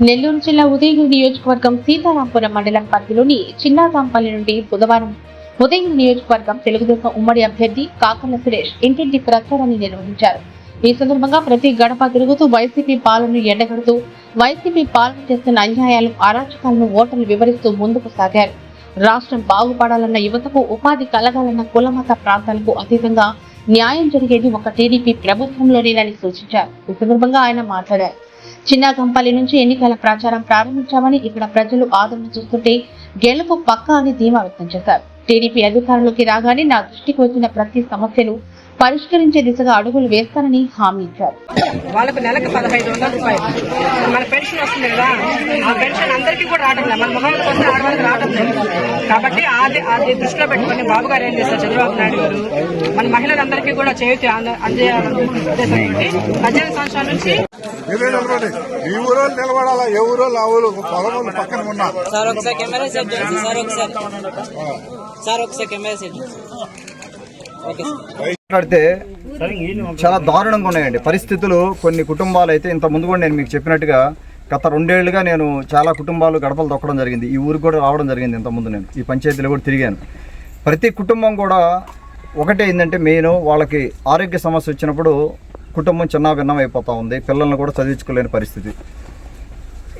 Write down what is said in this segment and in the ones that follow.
నెల్లూరు జిల్లా ఉదయగిరి నియోజకవర్గం సీతారాంపురం మండలం పరిధిలోని చిన్నాగాంపల్లి నుండి బుధవారం ఉదయగిరి నియోజకవర్గం తెలుగుదేశం ఉమ్మడి అభ్యర్థి కాకర్ల సురేష్ ఇంటింటి ప్రచారాన్ని నిర్వహించారు. ఈ సందర్భంగా ప్రతి గడప తిరుగుతూ వైసీపీ పాలనను ఎండగడుతూ వైసీపీ పాలన చేస్తున్న అన్యాయాలు అరాచకాలను ఓటర్లు వివరిస్తూ ముందుకు సాగారు. రాష్ట్రం బాగుపడాలన్న యువతకు ఉపాధి కలగాలన్న కులమత ప్రాంతాలకు అతీతంగా న్యాయం జరిగేది ఒక టీడీపీ ప్రభుత్వంలోనేనని సూచించారు. ఈ సందర్భంగా ఆయన మాట్లాడారు. చిన్నగంపల్లి నుంచి ఎన్నికల ప్రచారం ప్రారంభించామని ఇక్కడ ప్రజలు ఆదరణ చూస్తుంటే గెలుపు పక్కా అని ధీమా వ్యక్తం చేశారు. టీడీపీ అధికారంలోకి రాగానే నా దృష్టికి వచ్చిన ప్రతి సమస్యను పరిష్కరించే దిశగా అడుగులు వేస్తానని హామీ ఇచ్చారు. వాళ్ళకు నెలకు పదహైదు వందల రూపాయలు. మన పెన్షన్ వస్తుంది కదా ఆ పెన్షన్ అందరికీ కూడా రావడం లేదు. మన మొహాలకు వస్తే ఆడవాళ్ళకి రావడం లేదు. కాబట్టి అది అది దృష్టిలో పెట్టుకుని బాబు గారు ఏం చేస్తారు చంద్రబాబు నాయుడు గారు మన మహిళలందరికీ కూడా చేతి అంద- అందజేయాలనే పద్దెనిమిది సంవత్సరాల నుంచి ఈ ఊరు నిలబడాలా? ఏ ఊరు ఆ ఊరు పొలం పక్కన ఉన్నారు సార్ ఒకసారి కెమెరా సెట్ చేయండి సార్ ఒకసారి. సార్ ఒకసారి కెమెరా సెట్ ఓకే సార్ మాట్లాడితే చాలా దారుణంగా ఉన్నాయండి. పరిస్థితులు కొన్ని కుటుంబాలు అయితే ఇంత ముందు కూడా నేను మీకు చెప్పినట్టుగా గత రెండేళ్ళుగా నేను చాలా కుటుంబాలు గడపలు తొక్కడం జరిగింది. ఈ ఊరికి కూడా రావడం జరిగింది ఇంత ముందు నేను. ఈ పంచాయతీలో కూడా తిరిగాను. ప్రతి కుటుంబం కూడా ఒకటే ఏంటంటే మెయిన్ వాళ్ళకి ఆరోగ్య సమస్య వచ్చినప్పుడు కుటుంబం చిన్న అయిపోతూ ఉంది. పిల్లల్ని కూడా చదివించుకోలేని పరిస్థితి.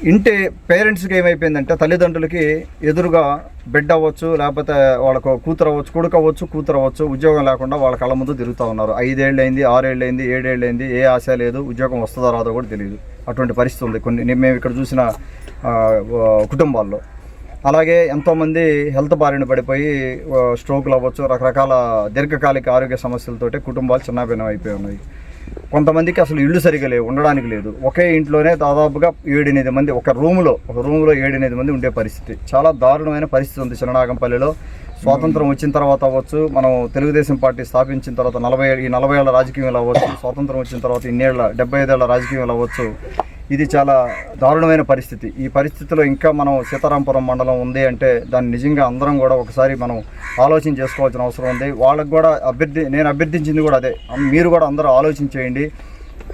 ఇంటి పేరెంట్స్కి ఏమైపోయిందంటే తల్లిదండ్రులకి ఎదురుగా బిడ్డ అవ్వచ్చు లేకపోతే వాళ్ళకు కూతురు అవ్వచ్చు కొడుకు అవ్వచ్చు కూతురు అవ్వచ్చు ఉద్యోగం లేకుండా వాళ్ళ కళ్ళ ముందు తిరుగుతూ ఉన్నారు. ఐదేళ్ళు అయింది ఆరేళ్ళు అయింది ఏడేళ్ళు అయింది ఏ ఆశ లేదు ఉద్యోగం వస్తుందో రాదో కూడా తెలియదు అటువంటి పరిస్థితి ఉంది. కొన్ని నేను- మేము ఇక్కడ చూసిన కుటుంబాల్లో. అలాగే ఎంతోమంది హెల్త్ బారిన పడిపోయి స్ట్రోక్లు అవ్వచ్చు రకరకాల దీర్ఘకాలిక ఆరోగ్య సమస్యలతోటి కుటుంబాలు చిన్నభిన్నం అయిపోయి ఉన్నాయి. కొంతమందికి అసలు ఇల్లు సరిగా లేవు ఉండడానికి లేదు. ఒకే ఇంట్లోనే దాదాపుగా ఏడెనిమిది మంది ఒక రూములో ఒక రూములో ఏడెనిమిది మంది ఉండే పరిస్థితి. చాలా దారుణమైన పరిస్థితి ఉంది చిన్ననాగంపల్లిలో. స్వాతంత్రం వచ్చిన తర్వాత అవ్వచ్చు మనం తెలుగుదేశం పార్టీ స్థాపించిన తర్వాత నలభై ఈ నలభై ఏళ్ళ రాజకీయంలో అవ్వచ్చు స్వాతంత్రం వచ్చిన తర్వాత ఇన్నేళ్ళ డెబ్బై ఐదేళ్ళ రాజకీయంలో అవ్వచ్చు. ఇది చాలా దారుణమైన పరిస్థితి. ఈ పరిస్థితిలో ఇంకా మనం సీతారాంపురం మండలం ఉంది అంటే దాన్ని నిజంగా అందరం కూడా ఒకసారి మనం ఆలోచన చేసుకోవాల్సిన అవసరం ఉంది. వాళ్ళకు కూడా అభ్యర్థి నేను అభ్యర్థించింది కూడా అదే. మీరు కూడా అందరూ ఆలోచించేయండి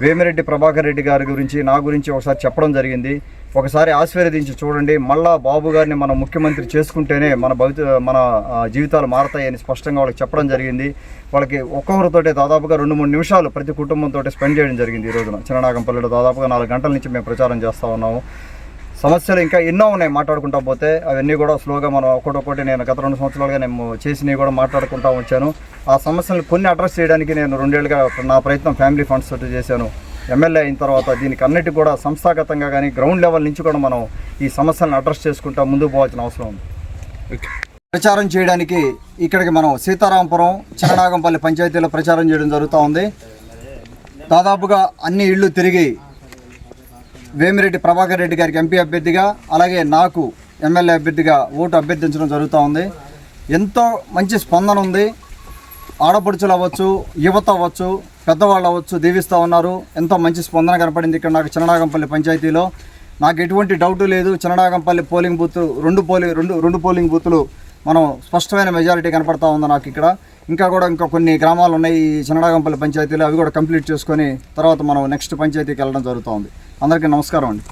వేమిరెడ్డి ప్రభాకర్ రెడ్డి గారి గురించి నా గురించి ఒకసారి చెప్పడం జరిగింది. ఒకసారి ఆశీర్వదించి చూడండి. మళ్ళా బాబు గారిని మనం ముఖ్యమంత్రి చేసుకుంటేనే మన భవిత మన జీవితాలు మారతాయని స్పష్టంగా వాళ్ళకి చెప్పడం జరిగింది. వాళ్ళకి ఒక్కొక్కరితోటి దాదాపుగా రెండు మూడు నిమిషాలు ప్రతి కుటుంబంతో స్పెండ్ చేయడం జరిగింది ఈ రోజున. చిన్ననాగంపల్లిలో దాదాపుగా నాలుగు గంటల నుంచి మేము ప్రచారం చేస్తూ ఉన్నాము. సమస్యలు ఇంకా ఎన్నో ఉన్నాయి మాట్లాడుకుంటా పోతే. అవన్నీ కూడా స్లోగా మనం ఒకటొకటి నేను గత రెండు సంవత్సరాలుగా నేను చేసినవి కూడా మాట్లాడుకుంటా వచ్చాను. ఆ సమస్యలు కొన్ని అడ్రస్ చేయడానికి నేను రెండేళ్ళుగా నా ప్రయత్నం ఫ్యామిలీ ఫండ్స్ తోటి చేశాను. ఎమ్మెల్యే అయిన తర్వాత దీనికి అన్నిటి కూడా సంస్థాగతంగా కానీ గ్రౌండ్ లెవెల్ నుంచి కూడా మనం ఈ సమస్యలను అడ్రస్ చేసుకుంటా ముందుకు పోవాల్సిన అవసరం ఉంది. ప్రచారం చేయడానికి ఇక్కడికి మనం సీతారాంపురం చిన్ననాగంపల్లి పంచాయతీలో ప్రచారం చేయడం జరుగుతూ ఉంది. దాదాపుగా అన్ని ఇళ్ళు తిరిగి వేమిరెడ్డి ప్రభాకర్ రెడ్డి గారికి ఎంపీ అభ్యర్థిగా అలాగే నాకు ఎమ్మెల్యే అభ్యర్థిగా ఓటు అభ్యర్థించడం జరుగుతూ ఉంది. ఎంతో మంచి స్పందన ఉంది. ఆడపడుచులు అవ్వచ్చు యువత అవ్వచ్చు పెద్దవాళ్ళు అవ్వచ్చు దీవిస్తూ ఉన్నారు. ఎంతో మంచి స్పందన కనపడింది ఇక్కడ నాకు చిన్ననాగంపల్లి పంచాయతీలో. నాకు ఎటువంటి డౌట్ లేదు. చిన్ననాగంపల్లి పోలింగ్ బూత్ రెండు పోలింగ్ రెండు రెండు పోలింగ్ బూతులు మనం స్పష్టమైన మెజారిటీ కనపడతా ఉంది నాకు ఇక్కడ. ఇంకా కూడా ఇంకా కొన్ని గ్రామాలు ఉన్నాయి ఈ చిన్ననాగంపల్లి పంచాయతీలో. అవి కూడా కంప్లీట్ చేసుకొని తర్వాత మనం నెక్స్ట్ పంచాయతీకి వెళ్ళడం జరుగుతుంది అందరికీ నమస్కారం అండి.